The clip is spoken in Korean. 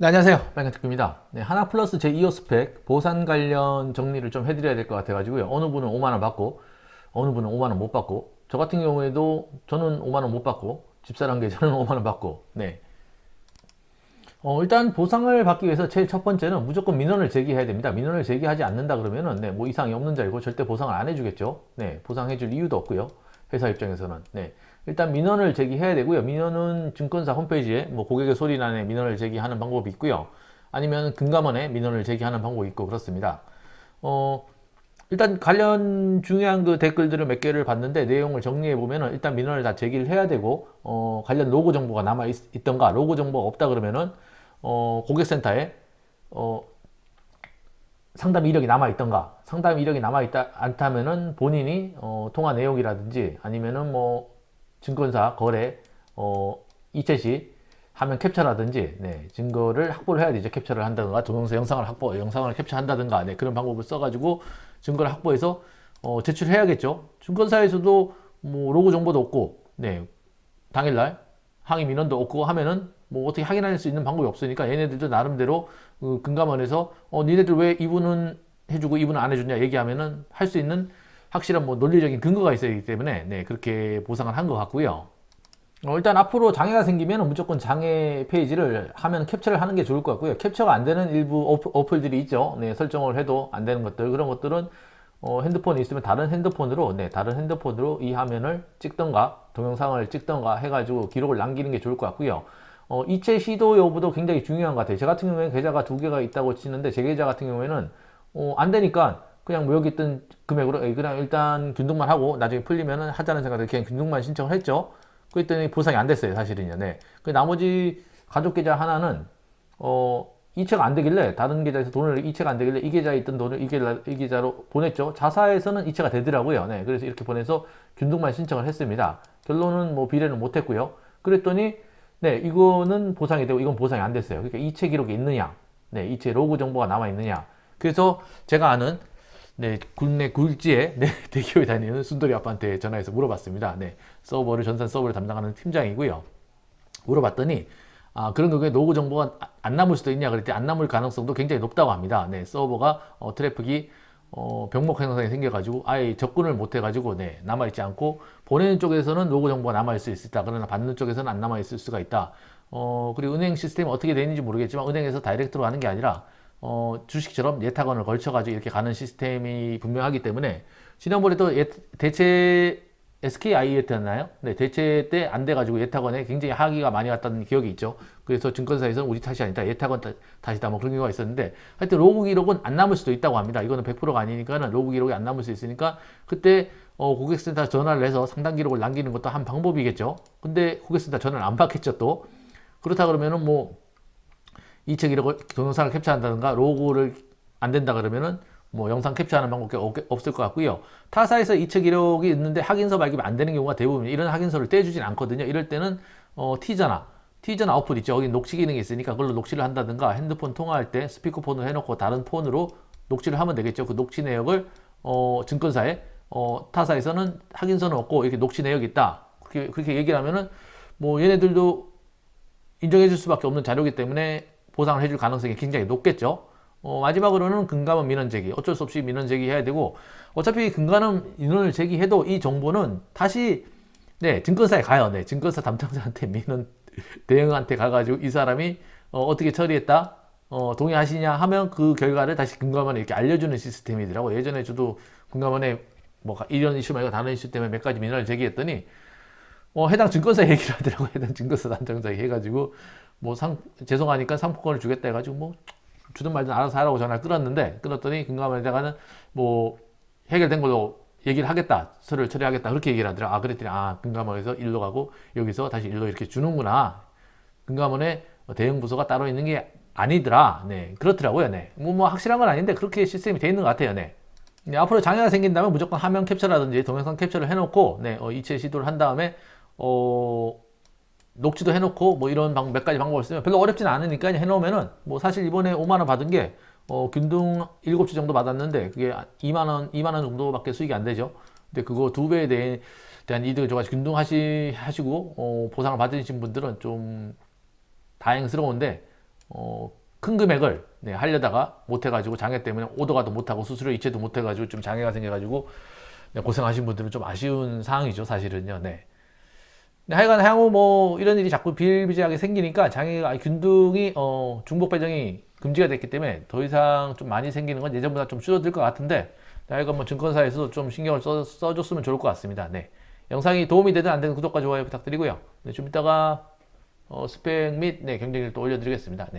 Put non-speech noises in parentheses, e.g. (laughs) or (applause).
네, 안녕하세요. 빨간특입니다. 네, 하나 플러스 제2호 스펙 보산 관련 정리를 좀 해드려야 될 것 같아가지고요. 어느 분은 5만원 받고, 어느 분은 5만원 못 받고, 저 같은 경우에도 저는 5만원 못 받고, 집사람 계저는 5만원 받고, 네. 어, 일단 보상을 받기 위해서 제일 첫 번째는 무조건 민원을 제기해야 됩니다. 민원을 제기하지 않는다 그러면은, 네, 뭐 이상이 없는 자이고 절대 보상을 안 해주겠죠. 네, 보상해줄 이유도 없고요. 회사 입장에서는. 네. 일단 민원을 제기해야 되고요. 민원은 증권사 홈페이지에 뭐 고객의 소리란에 민원을 제기하는 방법이 있고요. 아니면 금감원에 민원을 제기하는 방법이 있고 그렇습니다. 어, 일단 관련 중요한 그 댓글들을 몇 개를 봤는데 내용을 정리해 보면은 일단 민원을 다 제기를 해야 되고 어, 관련 로고 정보가 남아 있, 던가 로고 정보가 없다 그러면은 어, 고객센터에 어, 상담 이력이 남아 있던가 상담 이력이 남아 있다 않다면은 본인이 어, 통화 내용이라든지 아니면은 뭐 증권사 거래 어, 이체시 화면 캡처라든지 네, 증거를 확보를 해야 되죠. 캡처를 한다든가 동영상 영상을 확보 영상을 캡처한다든가 네, 그런 방법을 써가지고 증거를 확보해서 어, 제출해야겠죠. 증권사에서도 뭐 로고 정보도 없고 네, 당일날 항의 민원도 없고 하면은 뭐 어떻게 확인할 수 있는 방법이 없으니까 얘네들도 나름대로 그 금감원에서 어 니네들 왜 이분은 해주고 이분은 안 해주냐 얘기하면은 할 수 있는 확실한 뭐 논리적인 근거가 있어야 하기 때문에 네 그렇게 보상을 한 것 같고요. 어, 일단 앞으로 장애가 생기면 무조건 장애 페이지를 화면 캡처를 하는 게 좋을 것 같고요. 캡처가 안 되는 일부 어플, 들이 있죠. 네, 설정을 해도 안 되는 것들 그런 것들은 어, 핸드폰이 있으면 다른 핸드폰으로 네, 다른 핸드폰으로 이 화면을 찍던가 동영상을 찍던가 해가지고 기록을 남기는 게 좋을 것 같고요. 어, 이체 시도 여부도 굉장히 중요한 것 같아요. 제 같은 경우에는 계좌가 두 개가 있다고 치는데 제 계좌 같은 경우에는 어, 안 되니까 그냥 뭐 여기 있던 금액으로 그냥 일단 균등만 하고 나중에 풀리면은 하자는 생각에 그냥 균등만 신청을 했죠. 그랬더니 보상이 안 됐어요, 사실은요. 네. 그 나머지 가족 계좌 하나는 어 이체가 안 되길래 다른 계좌에서 돈을 이체가 안 되길래 이 계좌에 있던 돈을 이, 계좌, 이 계좌로 보냈죠. 자사에서는 이체가 되더라고요. 네. 그래서 이렇게 보내서 균등만 신청을 했습니다. 결론은 뭐 비례는 못 했고요. 그랬더니 네, 이거는 보상이 되고 이건 보상이 안 됐어요. 그러니까 이체 기록이 있느냐? 네, 이체 로그 정보가 남아 있느냐? 그래서 제가 아는 네, 국내 굴지에 네, (laughs) 대기업에 다니는 순돌이 아빠한테 전화해서 물어봤습니다. 네, 서버를 전산 서버를 담당하는 팀장이고요. 물어봤더니 아, 그런 경우에 로그 정보가 안 남을 수도 있냐 그랬더니 안 남을 가능성도 굉장히 높다고 합니다. 네, 서버가 어, 트래픽이 어, 병목 현상이 생겨가지고 아예 접근을 못 해가지고 네, 남아있지 않고 보내는 쪽에서는 로그 정보가 남아있을 수 있다. 그러나 받는 쪽에서는 안 남아있을 수가 있다. 어, 그리고 은행 시스템이 어떻게 되는지 모르겠지만 은행에서 다이렉트로 가는 게 아니라 어, 주식처럼 예탁원을 걸쳐가지고 이렇게 가는 시스템이 분명하기 때문에 지난번에도 예, 대체 SKI였나요? 네, 대체 때 안 돼가지고 예탁원에 굉장히 하기가 많이 왔다는 기억이 있죠. 그래서 증권사에서는 우리 탓이 아니다. 예탁원 탓이다. 뭐 그런 경우가 있었는데 하여튼 로그 기록은 안 남을 수도 있다고 합니다. 이거는 100%가 아니니까는 로그 기록이 안 남을 수 있으니까 그때 어, 고객센터 전화를 해서 상담 기록을 남기는 것도 한 방법이겠죠. 근데 고객센터 전화를 안 받겠죠 또. 그렇다 그러면은 뭐 이체 기록을 동영상을 캡처한다든가 로고를 안 된다 그러면은 뭐 영상 캡처하는 방법이 없을 것 같고요. 타사에서 이체 기록이 있는데 확인서 발급이 안 되는 경우가 대부분 이런 확인서를 떼주진 않거든요. 이럴 때는 어, 티저나 티저나 아웃풋 있죠. 여기 녹취 기능이 있으니까 그걸로 녹취를 한다든가 핸드폰 통화할 때 스피커폰을 해놓고 다른 폰으로 녹취를 하면 되겠죠. 그 녹취 내역을 어, 증권사에 어, 타사에서는 확인서는 없고 이렇게 녹취 내역이 있다. 그렇게, 그렇게 얘기를 하면은 뭐 얘네들도 인정해 줄 수밖에 없는 자료이기 때문에 보상을 해줄 가능성이 굉장히 높겠죠. 어, 마지막으로는 근감원 민원 제기. 어쩔 수 없이 민원 제기해야 되고 어차피 근감원 민원을 제기해도 이 정보는 다시 네 증권사에 가요. 네 증권사 담당자한테 (laughs) 민원 대응한테 가가지고 이 사람이 어, 떻게 처리했다 어, 동의하시냐 하면 그 결과를 다시 금감원에 이렇게 알려주는 시스템이더라고. 예전에 저도 금감원에 뭐 이런 이슈 말고 다른 이슈 때문에 몇 가지 민원을 제기했더니 어, 해당 증권사 얘기를 하더라고. (laughs) 해당 증권사 담당자 해가지고 뭐 상, 죄송하니까 상품권을 주겠다 해가지고 뭐 주든 말든 알아서 하라고 전화를 끊었는데 끊었더니 금감원에다가는 뭐 해결된 걸로 얘기를 하겠다 서류를 처리하겠다 그렇게 얘기를 하더라 아 그랬더니 아 금감원에서 일로 가고 여기서 다시 일로 이렇게 주는구나. 금감원에 대응 부서가 따로 있는 게 아니더라. 네 그렇더라고요. 네뭐 뭐 확실한 건 아닌데 그렇게 시스템이 돼 있는 것 같아요. 네. 네, 앞으로 장애가 생긴다면 무조건 화면 캡처라든지 동영상 캡처를 해놓고 네, 어, 이체 시도를 한 다음에 어, 녹취도 해놓고 뭐 이런 방, 몇 가지 방법을 쓰면 별로 어렵진 않으니까 해놓으면은 뭐 사실 이번에 5만 원 받은 게 어, 균등 7주 정도 받았는데 그게 2만 원, 2만 원 정도밖에 수익이 안 되죠. 근데 그거 두 배에 대해, 대한 이득을 줘가지고 균등 하시, 하시고 어, 보상을 받으신 분들은 좀 다행스러운데 어, 큰 금액을 네, 하려다가 못해가지고 장애 때문에 오더가도 못하고 수수료 이체도 못해가지고 좀 장애가 생겨가지고 네, 고생하신 분들은 좀 아쉬운 상황이죠 사실은요. 네. 네, 하여간 향후 뭐 이런 일이 자꾸 비일비재하게 생기니까 장애가 균등이 어, 중복 배정이 금지가 됐기 때문에 더 이상 좀 많이 생기는 건 예전보다 좀 줄어들 것 같은데 네, 하여간 뭐 증권사에서도 좀 신경을 써, 써줬으면 좋을 것 같습니다. 네. 영상이 도움이 되든 안 되든 구독과 좋아요 부탁드리고요. 네, 좀 이따가 어, 스펙 및 네, 경쟁률 또 올려드리겠습니다. 네.